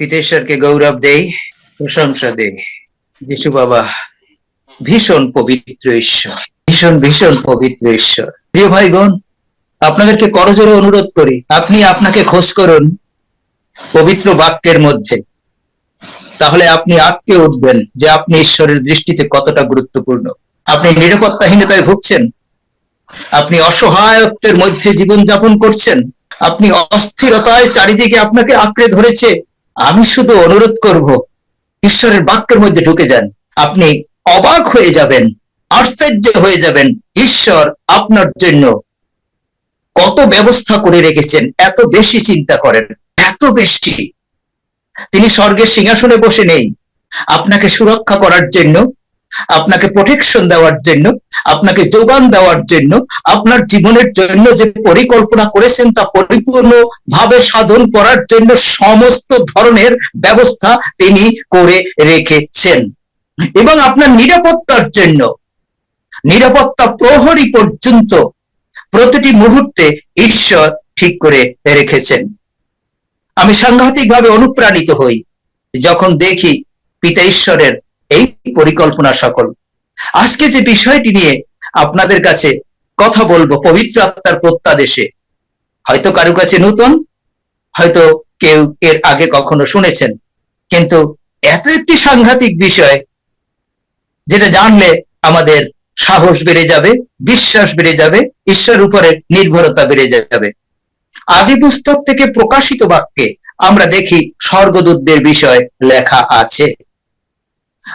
পিতেশ্বরকে গৌরব দেই, প্রশংসা দেই। যিশু বাবা, ভীষণ পবিত্র ঈশ্বর, ভীষণ ভীষণ পবিত্র ঈশ্বর। প্রিয় ভাইগণ, আপনাদেরকে করজোরে অনুরোধ করি, আপনি আপনাকে খোঁজ করুন পবিত্র বাক্যের মধ্যে। তাহলে আপনি আটকে উঠবেন যে আপনি ঈশ্বরের দৃষ্টিতে কতটা গুরুত্বপূর্ণ। আপনি নিরাপত্তাহীনতায় ভুগছেন, আপনি অসহায়ত্বের মধ্যে জীবন যাপন করছেন, আপনি অস্থিরতায় চারিদিকে আপনাকে আঁকড়ে ধরেছে আমি শুধু অনুরোধ করব, ঈশ্বরের বাক্যের মধ্যে ঢুকে যান। আপনি অবাক হয়ে যাবেন, আশ্চর্য হয়ে যাবেন, ঈশ্বর আপনার জন্য কত ব্যবস্থা করে রেখেছেন, এত বেশি চিন্তা করেন, এত বেশি। তিনি স্বর্গের সিংহাসনে বসে নেই। আপনাকে সুরক্ষা করার জন্য আপনাকে প্রোটেকশন দেওয়ার জন্য, আপনাকে যোগান দেওয়ার জন্য, আপনার জীবনের জন্য যে পরিকল্পনা করেছেন তা পরিপূর্ণ ভাবে সাধন করার জন্য সমস্ত ধরনের ব্যবস্থা তিনি করে রেখেছেন। এবং আপনার নিরাপত্তার জন্য, নিরাপত্তা প্রহরী পর্যন্ত প্রতিটি মুহূর্তে ঈশ্বর ঠিক করে রেখেছেন। আমি সাংঘাতিকভাবে অনুপ্রাণিত হই, যখন দেখি পিতা ঈশ্বরের এই পরিকল্পনা সকল। আজকে যে বিষয়টি নিয়ে আপনাদের কাছে কথা বলব পবিত্র আত্মার প্রত্যাদেশে, হয়তো কারও কাছে নতুন, হয়তো কেউ এর আগে কখনো শুনেছেন, কিন্তু এত একটি সাংঘাতিক বিষয় যেটা জানলে আমাদের সাহস বেড়ে যাবে, বিশ্বাস বেড়ে যাবে, ঈশ্বর উপরে নির্ভরতা বেড়ে যাবে। আদি পুস্তক থেকে প্রকাশিত বাক্যে আমরা দেখি স্বর্গদূতদের বিষয় লেখা আছে।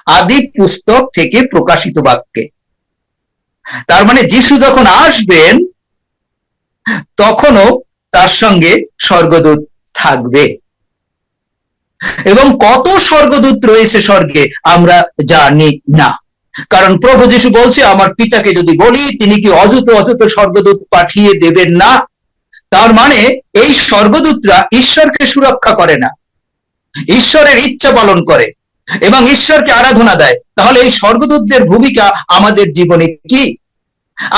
আদি পুস্তক থেকে প্রকাশিত বাক্যে। তার মানে যিশু যখন আসবেন, তখনও তার সঙ্গে স্বর্গদূত থাকবে। এবং কত স্বর্গদূত রয়েছে স্বর্গে, আমরা জানি না। কারণ প্রভু যিশু বলছে, আমার পিতাকে যদি বলি, তিনি কি অযুত অযুত স্বর্গদূত পাঠিয়ে দেবেন না? তার মানে এই স্বর্গদূতরা ঈশ্বরকে সুরক্ষা করে না। ঈশ্বরের ইচ্ছা পালন করে। এবং ঈশ্বরকে আরাধনা দেয়, তাহলে এই স্বর্গদূতদের ভূমিকা আমাদের জীবনে কি?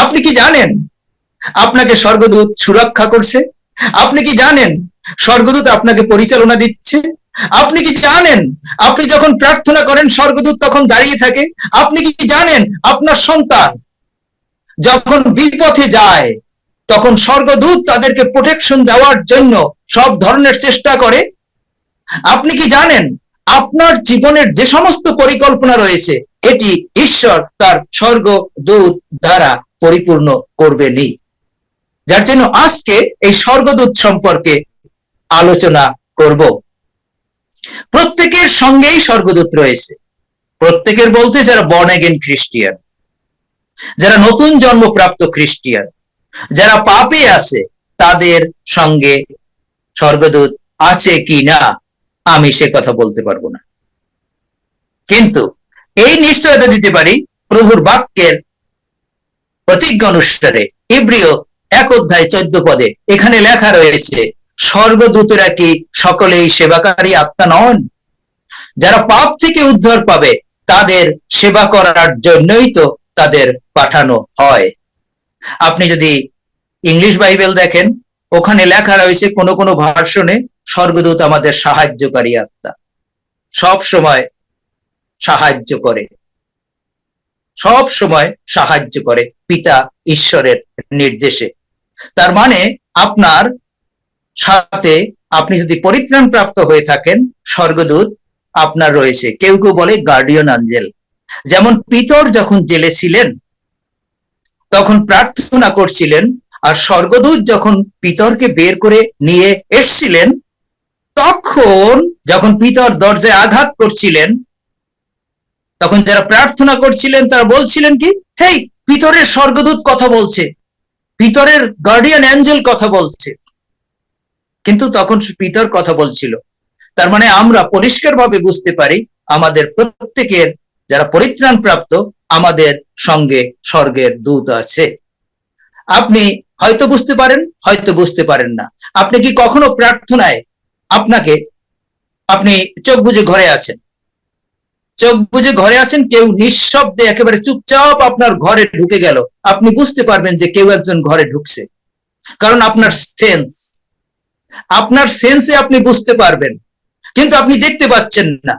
আপনি কি জানেন আপনাকে স্বর্গদূত সুরক্ষা করছে? আপনি কি জানেন স্বর্গদূত আপনাকে পরিচালনা দিচ্ছে? আপনি কি জানেন আপনি যখন প্রার্থনা করেন স্বর্গদূত তখন দাঁড়িয়ে থাকে? আপনি কি জানেন আপনার সন্তান যখন বিপথে যায়, তখন স্বর্গদূত তাদেরকে প্রোটেকশন দেওয়ার জন্য সব ধরনের চেষ্টা করে? আপনি কি জানেন আপনার জীবনের যে সমস্ত পরিকল্পনা রয়েছে, এটি ঈশ্বর তার স্বর্গদূত দ্বারা পরিপূর্ণ করবেনই। যার জন্য আজকে এই স্বর্গদূত সম্পর্কে আলোচনা করব। প্রত্যেকের সঙ্গেই স্বর্গদূত রয়েছে। প্রত্যেকের বলতে যারা বর্ন এগেন খ্রিস্টিয়ান যারা নতুন জন্মপ্রাপ্ত খ্রিস্টিয়ান যারা পাপে আছে, তাদের সঙ্গে স্বর্গদূত আছে কি না আমি সে কথা বলতে পারব না। কিন্তু এই নিশ্চয়তা দিতে পারি প্রভুর বাক্যের প্রতিজ্ঞা অনুসারে ইব্রিয় এক অধ্যায় চোদ্দ পদে এখানে লেখা রয়েছে, স্বর্গদূতেরা কি সকলেই সেবাকারী আত্মা নন? যারা পাপ থেকে উদ্ধার পাবে, তাদের সেবা করার জন্যই তো তাদের পাঠানো হয়। আপনি যদি ইংলিশ বাইবেল দেখেন ওখানে লেখা রয়েছে কোনো কোনো ভার্সনে স্বর্গদূত আমাদের সাহায্যকারী আত্মা। সব সময় সাহায্য করে। সব সময় সাহায্য করে পিতা ঈশ্বরের নির্দেশে। তার মানে আপনার সাথে আপনি যদি পরিত্রাণ প্রাপ্ত হয়ে থাকেন, স্বর্গদূত আপনার রয়েছে। কেউ কেউ বলে গার্ডিয়ান আঞ্জেল যেমন পিতর যখন জেলে ছিলেন, তখন প্রার্থনা করছিলেন আর স্বর্গদূত যখন পিতরকে বের করে নিয়ে এসছিলেন, তখন যখন পিতর দরজায় আঘাত করছিলেন, তখন যারা প্রার্থনা করছিলেন তারা বলছিলেন কি, হেই, পিতরের স্বর্গদূত কথা বলছে, পিতরের গার্ডিয়ান অ্যাঞ্জেল কথা বলছে। কিন্তু তখন পিতর কথা বলছিল। তার মানে আমরা পরিষ্কারভাবে বুঝতে পারি, আমাদের প্রত্যেকের যারা পরিত্রাণ প্রাপ্ত আমাদের সঙ্গে স্বর্গের দূত আছে। আপনি হয়তো বুঝতে পারেন, হয়তো বুঝতে পারেন না। আপনি কি কখনো প্রার্থনায় আপনাকে, আপনি চোখ বুঝে ঘরে আছেন? চোখ বুঝে ঘরে আছেন, কেউ নিঃশব্দে একেবারে চুপচাপ আপনার ঘরে ঢুকে গেল। আপনি বুঝতে পারবেন যে কেউ একজন ঘরে ঢুকছে। কারণ আপনার সেন্স আপনার সেন্সে আপনি বুঝতে পারবেন। কিন্তু আপনি দেখতে পাচ্ছেন না।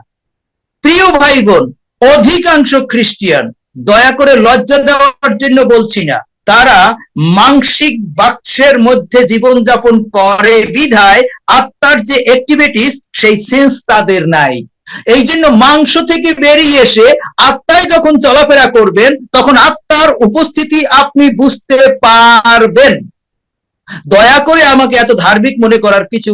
প্রিয় ভাই বোন, অধিকাংশ খ্রিস্টিয়ান, দয়া করে লজ্জা দেওয়ার জন্য বলছি না তারা মাংসিক বাক্সের মধ্যে জীবনযাপন করে বিধায় আত্মার যে অ্যাক্টিভিটিস সেই সেন্স তাদের নাই। এই জন্য মাংস থেকে বেরিয়ে এসে আত্মায় যখন চলাফেরা করবেন, তখন আত্মার উপস্থিতি আপনি বুঝতে পারবেন। দয়া করে আমাকে এত ধার্মিক মনে করার কিছু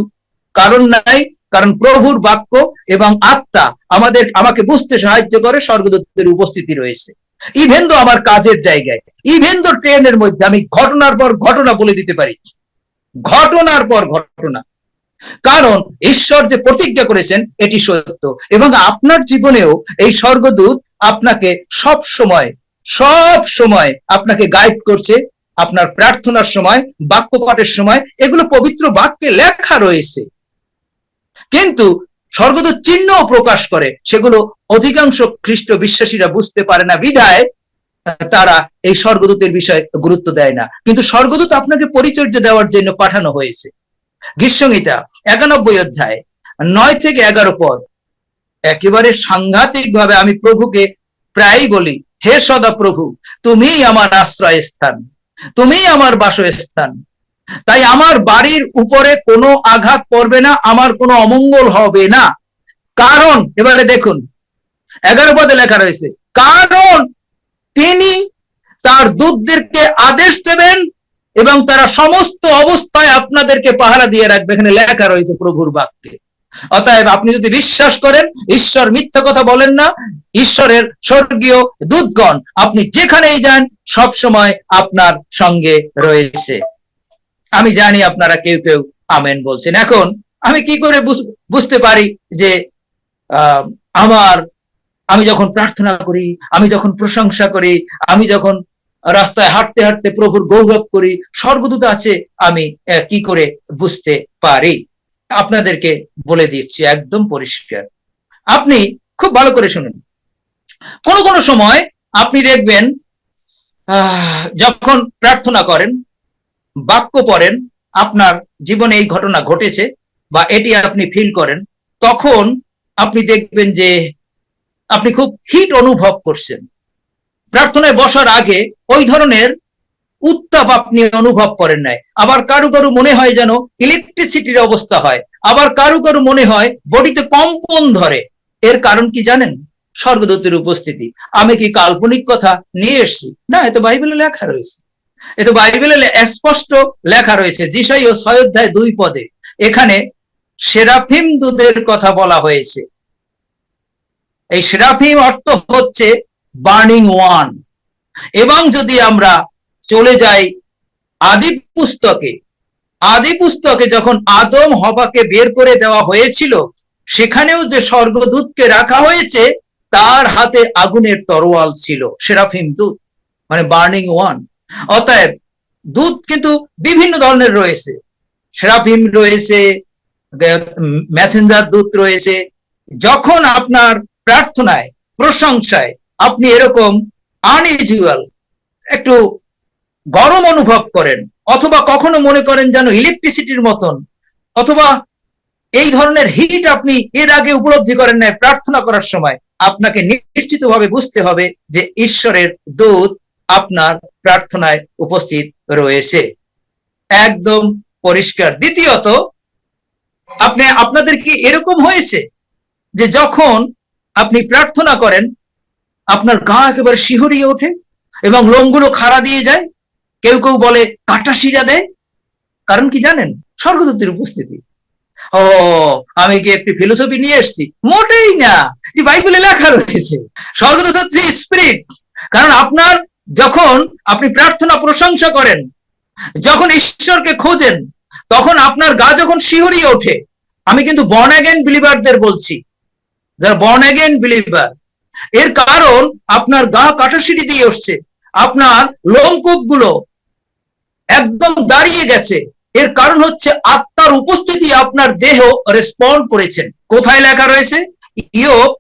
কারণ নাই, কারণ প্রভুর বাক্য এবং আত্মা আমাদের, আমাকে বুঝতে সাহায্য করে স্বর্গদত্তের উপস্থিতি রয়েছে। ইভেন তো আমার কাজের জায়গায় ইভেন তো ট্রেনের মধ্যে আমি ঘটনার পর ঘটনা বলে দিতে পারি, ঘটনার পর ঘটনা। কারণ ঈশ্বর যে প্রতিজ্ঞা করেছেন, এটি সত্য। এবং আপনার জীবনেও এই স্বর্গদূত আপনাকে সব সময় সব সময় আপনাকে গাইড করছে, আপনার প্রার্থনার সময় বাক্য পাঠের সময়, এগুলো পবিত্র বাক্যে লেখা রয়েছে। কিন্তু স্বর্গদূত চিহ্ন প্রকাশ করে। সেগুলো অধিকাংশ খ্রিস্ট বিশ্বাসীরা বুঝতে পারে না, বিধায় তারা এই স্বর্গদূতের বিষয়ে গুরুত্ব দেয় না। কিন্তু স্বর্গদূত আপনাকে পরিচর্যা দেওয়ার জন্য পাঠানো হয়েছে। গীর্ষঙ্গীতা একানব্বই অধ্যায়, নয় থেকে এগারো পদ। একেবারে সাংঘাতিক ভাবে আমি প্রভুকে প্রায়ই বলি, হে সদা প্রভু তুমি আমার আশ্রয় স্থান তুমি আমার বাসস্থান তাই আমার বাড়ির উপরে কোনো আঘাত পড়বে না, আমার কোনো অমঙ্গল হবে না। কারণ, এবারে দেখুন, এগারো পদে লেখা রয়েছে, কারণ তিনি তার দূতদেরকে আদেশ দেবেন এবং তারা সমস্ত অবস্থায় আপনাদেরকে পাহারা দিয়ে রাখবে। এখানে লেখা রয়েছে প্রভুর বাক্যে অতএব আপনি যদি বিশ্বাস করেন, ঈশ্বর মিথ্যা কথা বলেন না, ঈশ্বরের স্বর্গীয় দূতগণ, আপনি যেখানেই যান সব সময় আপনার সঙ্গে রয়েছে। আমি জানি আপনারা কেউ কেউ আমেন বলছেন। এখন আমি কি করে বুঝতে পারি যে আমার, আমি যখন প্রার্থনা করি, আমি যখন প্রশংসা করি, আমি যখন রাস্তায় হাঁটতে হাঁটতে প্রভুর গৌরব করি স্বর্গদূত আছে, আমি কি করে বুঝতে পারি? আপনাদেরকে বলে দিচ্ছি একদম পরিষ্কার। আপনি খুব ভালো করে শুনুন। কোন কোন সময় আপনি দেখবেন যখন প্রার্থনা করেন বাক্য পড়েন, আপনার জীবনে এই ঘটনা ঘটেছে বা এটি আপনি ফিল করেন, তখন আপনি দেখবেন যে আপনি খুব হিট অনুভব করছেন। প্রার্থনায় বসার আগে ওই ধরনের উত্তাপ আপনি অনুভব করেন নাই। আবার কারু কারু মনে হয় যেন ইলেকট্রিসিটির অবস্থা হয়। আবার কারু কারু মনে হয় বডিতে কম্পন ধরে। এর কারণ কি জানেন? স্বর্গদূতের উপস্থিতি। আমি কি কাল্পনিক কথা নিয়ে এসছি? না এত বাইবেলে লেখা রয়েছে। এত বাইবেলে স্পষ্ট লেখা রয়েছে, যিশাই ও ছয় অধ্যায় দুই পদে। এখানে সেরাফিম দুধের কথা বলা হয়েছে। এই সেরাফিম অর্থ হচ্ছে বার্নিং ওয়ান। এবং যদি আমরা চলে যাই আদি পুস্তকে আদি পুস্তকে যখন আদম হবাকে বের করে দেওয়া হয়েছিল, সেখানেও যে স্বর্গদূতকে রাখা হয়েছে, তার হাতে আগুনের তরোয়াল ছিল, সেরাফিম দূত মানে বার্নিং ওয়ান। অতএব দুধ কিন্তু বিভিন্ন ধরনের রয়েছে। সেরাফিম রয়েছে মেসেঞ্জার দূত রয়েছে। যখন আপনার প্রার্থনায়, প্রশংসায় আপনি এরকম আনইউজুয়াল একটু গরম অনুভব করেন, অথবা কখনো মনে করেন যেন ইলেকট্রিসিটির মতন, অথবা এই ধরনের হিট আপনি এর আগে উপলব্ধি করেন নাই প্রার্থনা করার সময়, আপনাকে নিশ্চিতভাবে বুঝতে হবে যে ঈশ্বরের দূত আপনার প্রার্থনায় উপস্থিত রয়েছে। একদম পরিষ্কার। দ্বিতীয়ত, আপনি, আপনাদের কি এরকম হয়েছে যে যখন আপনি প্রার্থনা করেন, আপনার গা একেবারে শিহরিয়ে ওঠে এবং লোমগুলো খাড়া দিয়ে যায়, কেউ কেউ বলে কাটা শিরা দেয়? কারণ কি জানেন? স্বর্গদূতের উপস্থিতি। ও, আমি কি একটি ফিলোসফি নিয়ে এসছি? মোটেই না। বাইবেলে লেখা রয়েছে, স্বর্গদূত হচ্ছে স্পিরিট কারণ আপনার যখন আপনি প্রার্থনা প্রশংসা করেন, যখন ঈশ্বরকে খোঁজেন, তখন আপনার গা যখন শিহরিয়ে ওঠে। আমি কিন্তু বর্ন অ্যাগেন বিলিভারদের বলছি। যারা বর্ন অ্যাগেন বিলিভার এর কারণ আপনার গা কাটাশিটি দিয়ে উঠছে। আপনার লোমকূপগুলো একদম দাঁড়িয়ে গেছে। এর কারণ হচ্ছে আত্মার উপস্থিতি আপনার দেহ রেসপন্ড করেছেন। কোথায় লেখা রয়েছে? ইও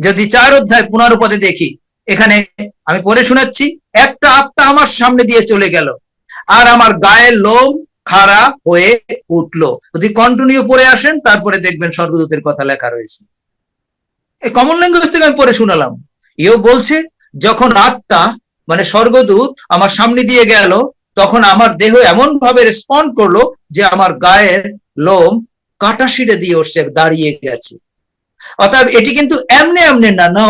যদি চার অধ্যায় পুনর পদে দেখি, এখানে আমি পড়ে শোনাচ্ছি। একটা আত্মা আমার সামনে দিয়ে চলে গেল। আর আমার গায়ের লোম খাড়া হয়ে উঠল। যদি কন্টিনিউ পড়ে আসেন, তারপরে দেখবেন স্বর্গদূতের কথা লেখা রয়েছে। এই কমন ল্যাঙ্গুয়েজ থেকে আমি পরে শুনালাম। এও বলছে, যখন আত্মা মানে স্বর্গদূত, আমার সামনে দিয়ে গেল, তখন আমার দেহ এমন ভাবে রেসপন্ড করল যে আমার গায়ের লোম কাটা শিরে দিয়ে উঠছে দাঁড়িয়ে গেছে। অর্থাৎ এটি কিন্তু এমনি এমনি না, ন,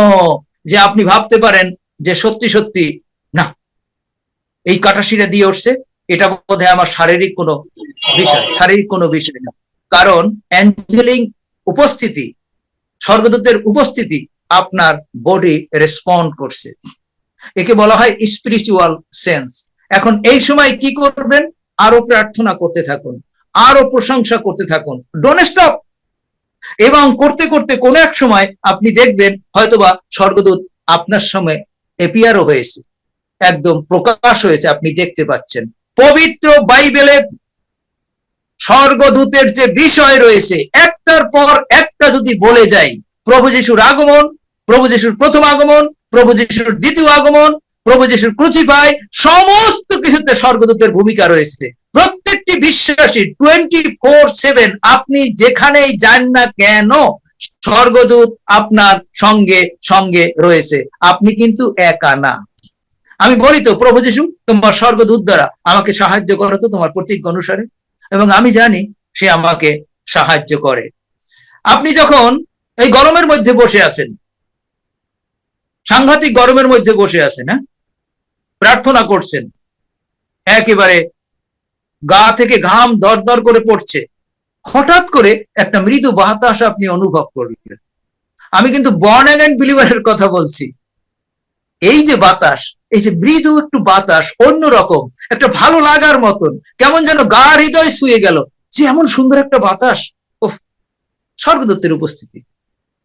যে আপনি ভাবতে পারেন যে সত্যি সত্যি এই কাটা শিরে দিয়ে উঠছে, এটা বোধহয় আমার শারীরিক কোনো বিষয়, শারীরিক কোনো বিষয় না। কারণ অ্যাঞ্জেলিং উপস্থিতি, স্বর্গদূতের উপস্থিতি আপনার বডি রেসপন্ড করছে। একে বলা হয় স্পিরিচুয়াল সেন্স এখন এই সময় কি করবেন? আরও প্রার্থনা করতে থাকুন আরও প্রশংসা করতে থাকুন। ডোন্ট স্টপ এবং করতে করতে কোনো এক সময় আপনি দেখবেন হয়তোবা স্বর্গদূত আপনার সময় এপিয়ারও হয়েছে। একদম প্রকাশ হয়েছে, আপনি দেখতে পাচ্ছেন। পবিত্র বাইবেলে স্বর্গদূতের যে বিষয় রয়েছে, একটার পর একটা যদি বলে যাই, প্রভু যিশুর আগমন, প্রভু যিশুর প্রথম আগমন, প্রভু যিশুর দ্বিতীয় আগমন, প্রভু যিশুর ক্রুচিফাই সমস্ত কিছুতে স্বর্গদূতের ভূমিকা রয়েছে। প্রত্যেকটি বিশ্বাসী টোয়েন্টি ফোর সেভেন আপনি যেখানেই যান না কেন, স্বর্গদূত আপনার সঙ্গে সঙ্গে রয়েছে। আপনি কিন্তু একা না। আমি বলি তো, প্রভু যিশু, তোমার স্বর্গদূত দ্বারা আমাকে সাহায্য করো তো তোমার প্রতিজ্ঞা অনুসারে। এবং আমি জানি সে আমাকে সাহায্য করে। আপনি যখন এই গরমের মধ্যে বসে আছেন, সাংঘাতিক গরমের মধ্যে বসে আছেন হ্যাঁ? প্রার্থনা করছেন, একেবারে গা থেকে ঘাম দর দর করে পড়ছে, হঠাৎ করে একটা মৃদু বাতাস আপনি অনুভব করলেন। আমি কিন্তু বর্ন অ্যান্ড বিলিভারের কথা বলছি। এই যে বাতাস এই যে মৃদু একটু বাতাস অন্যরকম একটা ভালো লাগার মতন, কেমন যেন গা হৃদয় শুয়ে গেল, যে এমন সুন্দর একটা বাতাস। ও স্বর্গদত্তের উপস্থিতি।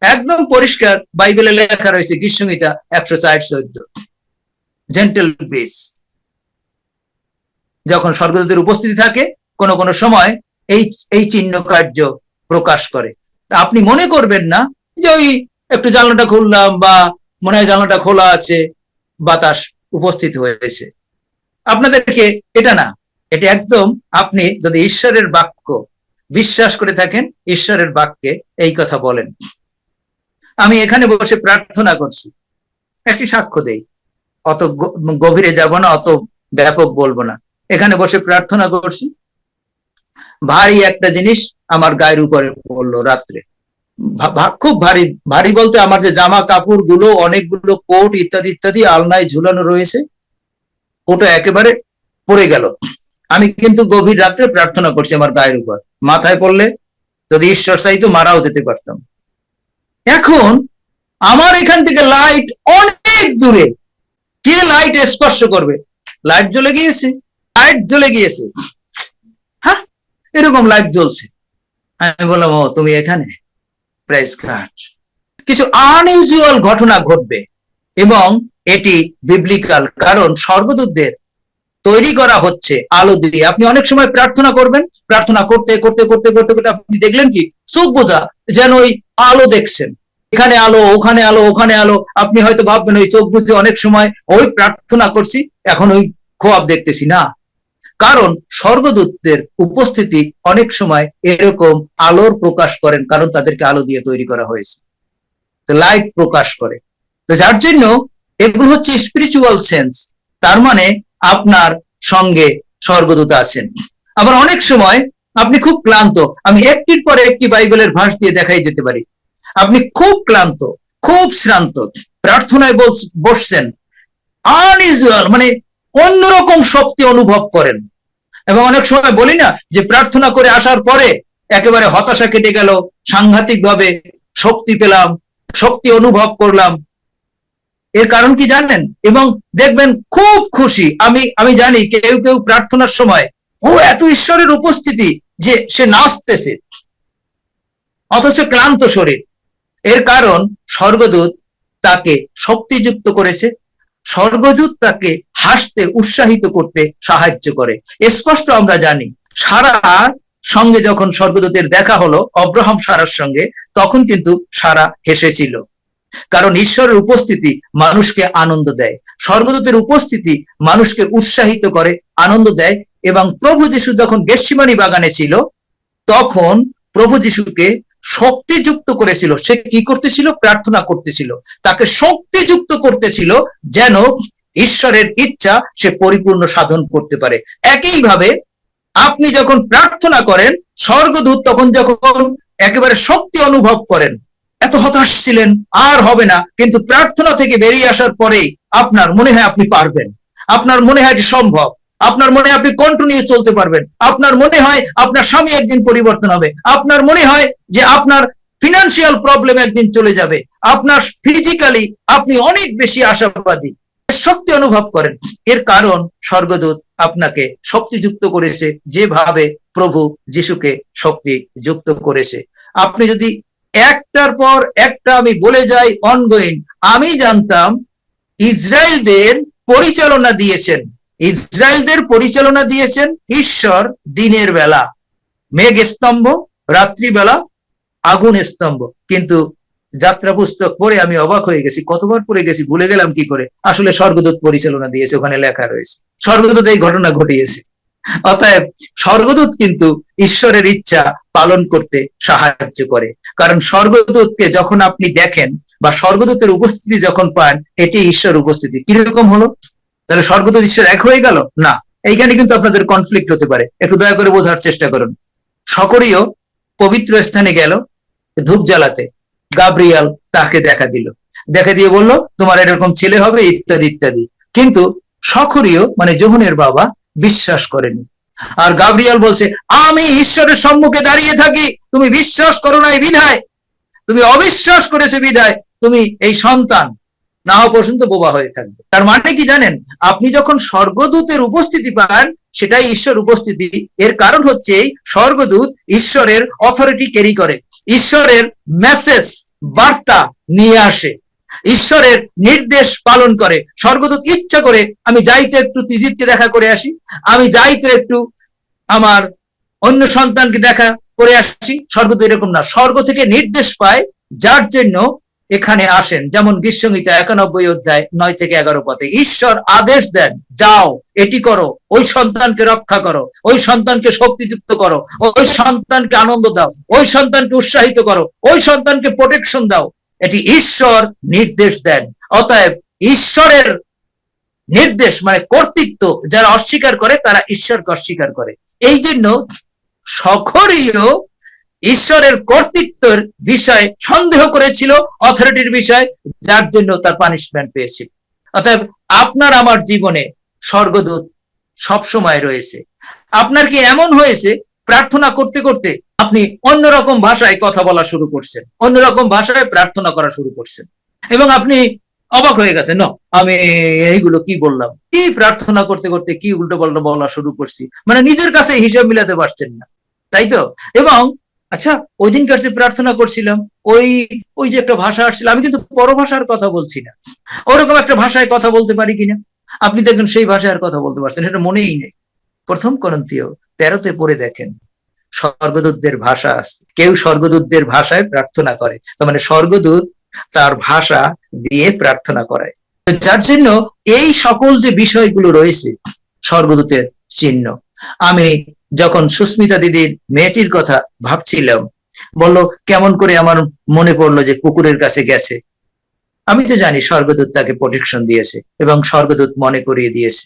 একদম পরিষ্কার, বাইবেলে লেখা রয়েছে গীর্ষঙ্গীতা একশো চার চোদ্দ। জেন্টেল বেস যখন স্বর্গদূতের উপস্থিতি থাকে, কোনো কোনো সময় এই এই চিহ্ন কার্য প্রকাশ করে। আপনি মনে করবেন না যে ওই একটু জানলাটা খুললাম বা মনে হয় জানলাটা খোলা আছে, বাতাস উপস্থিত হয়েছে। আপনাদেরকে এটা না, এটা একদম আপনি যদি ঈশ্বরের বাক্য বিশ্বাস করে থাকেন, ঈশ্বরের বাক্যে এই কথা বলেন। আমি এখানে বসে প্রার্থনা করছি। একটি সাক্ষ্য দেই। অত গভীরে যাব না, অত ব্যাপক বলব না। এখানে বসে প্রার্থনা করছি। ভারী একটা জিনিস আমার গায়ের উপরে পড়ল রাত্রে। খুব ভারী ভারী বলতে আমার যে জামা কাপড়গুলো, অনেকগুলো কোট ইত্যাদি ইত্যাদি আলনায় ঝুলানো রয়েছে, ওটা একেবারে পড়ে গেল। আমি কিন্তু গভীর রাত্রে প্রার্থনা করছি আমার গায়ের উপর। মাথায় পড়লে যদি ঈশ্বর চাইতো মারাও যেতে পারতাম। এখন আমার এখান থেকে লাইট অনেক দূরে। কে লাইট স্পর্শ করবে? লাইট জ্বলে গিয়েছে। লাইট জ্বলে গিয়েছে। হ্যাঁ এরকম লাইট জ্বলছে। আমি বললাম, ও, তুমি এখানে? প্রাইস কার্ড কিছু আনইউজুয়াল ঘটনা ঘটবে এবং এটি বিবলিকাল কারণ স্বর্গদূতদের তৈরি করা হচ্ছে আলো দিয়ে। আপনি অনেক সময় প্রার্থনা করবেন, প্রার্থনা করতে করতে করতে করতে করতে আপনি দেখলেন কি? চোখ বোঝা যেন ওই আলো দেখছেন। এখানে আলো, ওখানে আলো ওখানে আলো। আপনি হয়তো ভাববেন, ওই চোখ বুঝে অনেক সময় ওই প্রার্থনা করছি, এখন ওই খোয়াব দেখতেছি। না। কারণ স্বর্গদূতদের উপস্থিতি অনেক সময় এরকম আলোর প্রকাশ করেন, কারণ তাদেরকে আলো দিয়ে তৈরি করা হয়েছে। লাইট প্রকাশ করে। তো যার জন্য এগুলো হচ্ছে স্পিরিচুয়াল সেন্স তার মানে আপনার সঙ্গে স্বর্গদূত আছেন। আবার অনেক সময় আপনি খুব ক্লান্ত, আমি একটির পরে একটি বাইবেলের ভাষ দিয়ে দেখাই যেতে পারি। আপনি খুব ক্লান্ত, খুব শ্রান্ত, প্রার্থনায় বসছেন। আনইউজুয়াল মানে অন্যরকম শক্তি অনুভব করেন। এবং অনেক সময় বলি না যে প্রার্থনা করে আসার পরে একেবারে হতাশা কেটে গেল সাংঘাতিক ভাবে শক্তি পেলাম, শক্তি অনুভব করলাম। এর কারণ কি জানেন? এবং দেখবেন খুব খুশি। আমি আমি জানি কেউ কেউ প্রার্থনার সময়, ও এত ঈশ্বরের উপস্থিতি যে সে নাচতেছে, অথচ ক্লান্ত শরীর। এর কারণ স্বর্গদূত তাকে শক্তিযুক্ত করেছে স্বর্গদূত তাকে হাসতে, উৎসাহিত করতে সাহায্য করে। স্পষ্ট আমরা জানি। সারা সঙ্গে যখন স্বর্গদূতের দেখা হলো, অব্রাহাম সারার সঙ্গে, তখন কিন্তু সারা হেসেছিল। কারণ ঈশ্বরের উপস্থিতি মানুষকে আনন্দ দেয়। স্বর্গদূতের উপস্থিতি মানুষকে উৎসাহিত করে, আনন্দ দেয় এবং প্রভু যিশু যখন গেসিমানি বাগানে ছিল, তখন প্রভু যিশুকে শক্তিযুক্ত করেছিল। সে কি করতেছিল? প্রার্থনা করতেছিল। তাকে শক্তিযুক্ত করতেছিল যেন ঈশ্বরের ইচ্ছা সে পরিপূর্ণ সাধন করতে পারে। একইভাবে আপনি যখন প্রার্থনা করেন, স্বর্গদূত তখন যখন একেবারে শক্তি অনুভব করেন, এত হতাশ ছিলেন, আর হবে না, কিন্তু প্রার্থনা থেকে বেরিয়ে আসার পরেই আপনার মনে হয় আপনি পারবেন। আপনার মনে হয় এটি সম্ভব। আপনার মনে আপনি কন্টিনিউ চলতে পারবেন। আপনার মনে হয় আপনার স্বামী একদিন পরিবর্তন হবে। আপনার মনে হয় যে আপনার ফিনান্সিয়াল প্রবলেম একদিন চলে যাবে। আপনার ফিজিক্যালি আপনি অনেক বেশি আশাবাদী। শক্তি অনুভব করেন। এর কারণ স্বর্গদূত আপনাকে শক্তিযুক্ত করেছে যেভাবে প্রভু যিশুকে শক্তি যুক্ত করেছে। আপনি যদি একটার পর একটা আমি বলে যাই অনগোয়িং আমি জানতাম, ইসরায়েলদের পরিচালনা দিয়েছেন। ইসরায়েলদের পরিচালনা দিয়েছেন ঈশ্বর দিনের বেলা। মেঘ স্তম্ভ, রাত্রিবেলা আগুন স্তম্ভ। কিন্তু যাত্রা পুস্তক পড়ে আমি অবাক হয়ে গেছি, কতবার পড়ে গেছি, ভুলে গেলাম কি করে? আসলে স্বর্গদূত পরিচালনা দিয়েছে, ওখানে লেখা রয়েছে। স্বর্গদূত এই ঘটনা ঘটিয়েছে। অতএব স্বর্গদূত কিন্তু ঈশ্বরের ইচ্ছা পালন করতে সাহায্য করে। কারণ স্বর্গদূতকে যখন আপনি দেখেন বা স্বর্গদূতের উপস্থিতি যখন পান, এটি ঈশ্বর উপস্থিতি। কীরকম হলো? তাহলে স্বর্গদূত ঈশ্বর এক হয়ে গেল? না। এইখানে কিন্তু আপনাদের কনফ্লিক্ট হতে পারে। একটু দয়া করে বোঝার চেষ্টা করুন। সকরিও পবিত্র স্থানে গেল, ধূপ জ্বালাতে। গাব্রিয়াল তাকে দেখা দিল। দেখা দিয়ে বলল, তোমার এরকম ছেলে হবে? ইত্যাদি ইত্যাদি। কিন্তু সখরীয় মানে যোহনের বাবা, বিশ্বাস করেনি। আর গাব্রিয়াল বলছে, আমি ঈশ্বরের সম্মুখে দাঁড়িয়ে থাকি। তুমি বিশ্বাস করো নাই বিধায়। তুমি অবিশ্বাস করেছে বিধায়। তুমি এই সন্তান। না হওয়া পর্যন্ত বোবা হয়ে থাকবে। তার মানে কি জানেন? আপনি যখন স্বর্গদূতের উপস্থিতি পান, সেটাই ঈশ্বর উপস্থিতি। এর কারণ হচ্ছে স্বর্গদূত ঈশ্বরের অথরিটি ক্যারি করে। ঈশ্বরের মেসেজ বার্তা নিয়ে আসে। ঈশ্বরের নির্দেশ পালন করে। স্বর্গদূত ইচ্ছা করে, আমি যাই তো একটু তিজিতকে দেখা করে আসি, আমি যাই তো একটু আমার অন্য সন্তানকে দেখা করে আসি। স্বর্গদূত এরকম না। স্বর্গ থেকে নির্দেশ পায়, যার জন্য এখানে আসেন। যেমন গীর্ষঙ্গীতা একানব্বই অধ্যায় নয় থেকে এগারো পথে ঈশ্বর আদেশ দেন, যাও, এটি করো, ওই সন্তানকে রক্ষা করো, ওই সন্তানকে শক্তিযুক্ত করো, ওই সন্তানকে আনন্দ দাও, ওই সন্তানকে উৎসাহিত করো, ওই সন্তানকে প্রোটেকশন দাও। এটি ঈশ্বর নির্দেশ দেন। অতএব ঈশ্বরের নির্দেশ মানে কর্তৃত্ব যারা অস্বীকার করে, তারা ঈশ্বরকে অস্বীকার করে। এই জন্য সখরীয় ঈশ্বরের কর্তৃত্বের বিষয়ে সন্দেহ করেছিল অথরিটির বিষয়, যার জন্য তার পানিশমেন্ট পেয়েছিল অতএব আপনার আমার জীবনে স্বর্গদূত সব সময় রয়েছে। আপনার কি এমন হয়েছে? প্রার্থনা করতে করতে আপনি অন্যরকম ভাষায় কথা বলা শুরু করছেন। অন্যরকম ভাষায় প্রার্থনা করা শুরু করছেন। এবং আপনি অবাক হয়ে গেছে ন, আমি এইগুলো কি বললাম? কি প্রার্থনা করতে করতে কি উল্টো পাল্টা বলা শুরু করছি? মানে নিজের কাছে হিসাব মিলাতে পারছেন না। তাই তো? এবং আচ্ছা ওই দিনকার যে প্রার্থনা করছিলাম, ওই ওই যে একটা ভাষা আসছিল, আমি কিন্তু পর ভাষার কথা বলছি না। ওরকম একটা ভাষায় কথা বলতে পারি কিনা? আপনি দেখবেন সেই ভাষায় আর কথা বলতে পারছেন সেটা মনেই নেই। প্রথম করন্তীয় তেরোতে পড়ে দেখেন, স্বর্গদূতদের ভাষা আছে কেউ স্বর্গদূতদের ভাষায় প্রার্থনা করে, তার মানে স্বর্গদূত তার ভাষা দিয়ে প্রার্থনা করায়। যার জন্য এই সকল যে বিষয়গুলো রয়েছে, স্বর্গদূতের চিহ্ন, আমি যখন সুস্মিতা দিদির মেয়েটির কথা ভাবছিলাম, বলল, কেমন করে আমার মনে পড়ল যে পুকুরের কাছে গেছে? আমি তো জানি স্বর্গদূত তাকে প্রোটেকশন দিয়েছে এবং স্বর্গদূত মনে করিয়ে দিয়েছে।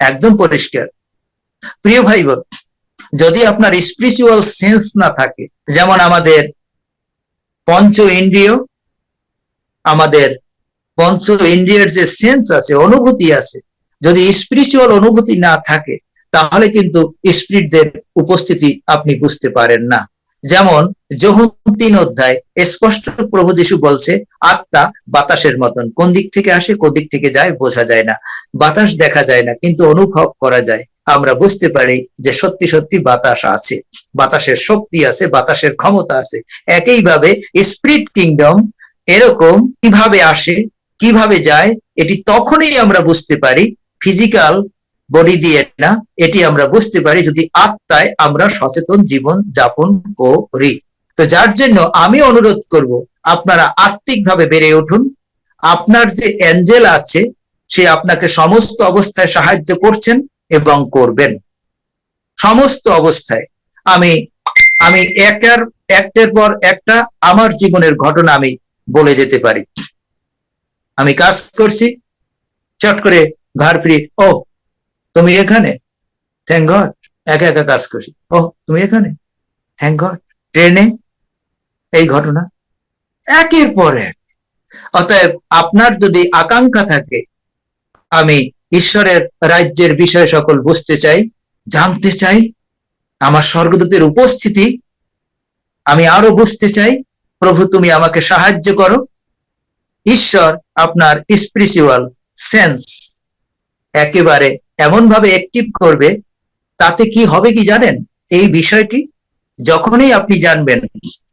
একদম পরিষ্কার। প্রিয় ভাই বোন যদি আপনার স্পিরিচুয়াল সেন্স না থাকে, যেমন আমাদের পঞ্চ ইন্দ্রিয় আমাদের পঞ্চ ইন্দ্রিয়ের যে সেন্স আছে, অনুভূতি আছে, যদি স্পিরিচুয়াল অনুভূতি না থাকে তাহলে কিন্তু স্পিরিটদের উপস্থিতি আপনি বুঝতে পারেন না। যেমন যখন তিন অধ্যায়, স্পষ্ট প্রভু যিশু বলছে, আত্মা বাতাসের মতন, কোন দিক থেকে আসে, কোন দিক থেকে যায়, বোঝা যায় না। বাতাস দেখা যায় না, কিন্তু অনুভব করা যায়। আমরা বুঝতে পারি যে সত্যি সত্যি বাতাস আছে। বাতাসের শক্তি আছে, বাতাসের ক্ষমতা আছে। একইভাবে স্পিরিট কিংডম এরকম কীভাবে আসে, কীভাবে যায়, এটি তখনই আমরা বুঝতে পারি, ফিজিক্যাল বডি দিয়ে না, এটি আমরা বুঝতে পারি যদি আত্মায় আমরা সচেতন জীবন যাপন করি। তো যার জন্য আমি অনুরোধ করব, আপনারা আত্মিকভাবে বেড়ে উঠুন। আপনার যে অ্যাঞ্জেল আছে, সে আপনাকে সমস্ত অবস্থায় সাহায্য করছেন এবং করবেন। সমস্ত অবস্থায়। আমি আমি একের, একটার পর একটা আমার জীবনের ঘটনা আমি বলে যেতে পারি। আমি কাজ করছি, চট করে ঘর ফিরে ও তুমি এখানে? থ্যাংক গড একা একা কাজ করি। ও তুমি এখানে? থ্যাংক গড ট্রেনে? এই ঘটনা? একের পর এক। অতএব আপনার যদি আকাঙ্ক্ষা থাকে, আমি ঈশ্বরের রাজ্যের বিষয় সকল বুঝতে চাই, জানতে চাই, আমার স্বর্গদূতের উপস্থিতি, আমি আরও বুঝতে চাই, প্রভু তুমি আমাকে সাহায্য করো। ঈশ্বর আপনার স্পিরিচুয়াল সেন্স একেবারে এমন ভাবে অ্যাক্টিভ করবে, তাতে কি হবে কি জানেন? এই বিষয়টি যখনই আপনি জানবেন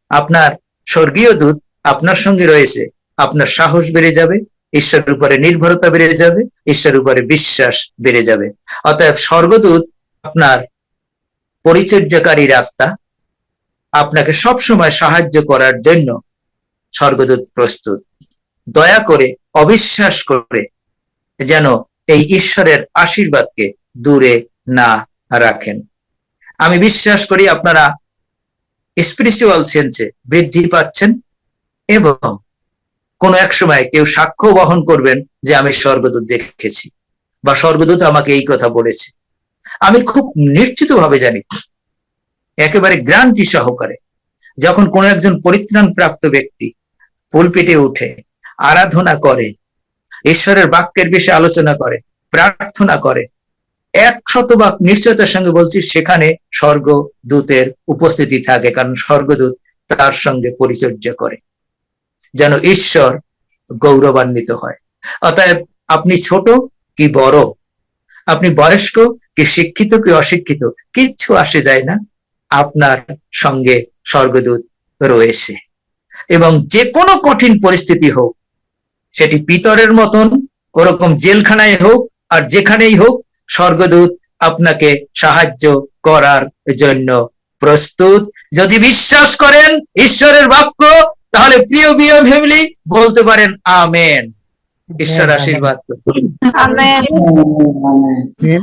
আপনার স্বর্গীয় দূত আপনার সঙ্গে রয়েছে, আপনার সাহস বেড়ে যাবে, ঈশ্বরের উপরে নির্ভরতা বেড়ে যাবে, ঈশ্বরের উপরে বিশ্বাস বেড়ে যাবে। অতএব স্বর্গদূত আপনার পরিচর্যাকারীর আত্মা আপনাকে সব সময় সাহায্য করার জন্য স্বর্গদূত প্রস্তুত। দয়া করে, অবিশ্বাস করে যেন এই ঈশ্বরের আশীর্বাদকে দূরে না রাখেন। আমি বিশ্বাস করি আপনারা স্পিরিচুয়াল সেন্সে বৃদ্ধি পাচ্ছেন এবং কোন এক সময় কেউ সাক্ষ্য বহন করবেন যে আমি স্বর্গদূত দেখেছি বা স্বর্গদূত আমাকে এই কথা বলেছে। আমি খুব নিশ্চিত ভাবে জানি, একেবারে গ্রান্টি সহকারে, যখন কোন একজন পরিত্রাণ প্রাপ্ত ব্যক্তি পুলপিটে উঠে, আরাধনা করে ঈশ্বরের বাক্যের বিষয়ে আলোচনা করে, প্রার্থনা করে। এক শতভাগ নিশ্চয়তার সঙ্গে বলছি, সেখানে স্বর্গদূতের উপস্থিতি থাকে, কারণ স্বর্গদূত তার সঙ্গে পরিচর্যা করে, যেন ঈশ্বর গৌরবান্বিত হয়। অতএব আপনি ছোট কি বড়, আপনি বয়স্ক কি শিক্ষিত কি অশিক্ষিত, কিচ্ছু আসে যায় না, আপনার সঙ্গে স্বর্গদূত রয়েছে। এবং যে কোনো কঠিন পরিস্থিতি হোক সেটি পিতরের মতন ওরকম জেলখানায় হোক আর যেখানেই হোক স্বর্গদূত আপনাকে সাহায্য করার জন্য প্রস্তুত যদি বিশ্বাস করেন ঈশ্বরের বাক্য তাহলে প্রিয় প্রিয় ফ্যামিলি বলতে পারেন আমেন ঈশ্বর আশীর্বাদ করুন। Amen. Amen.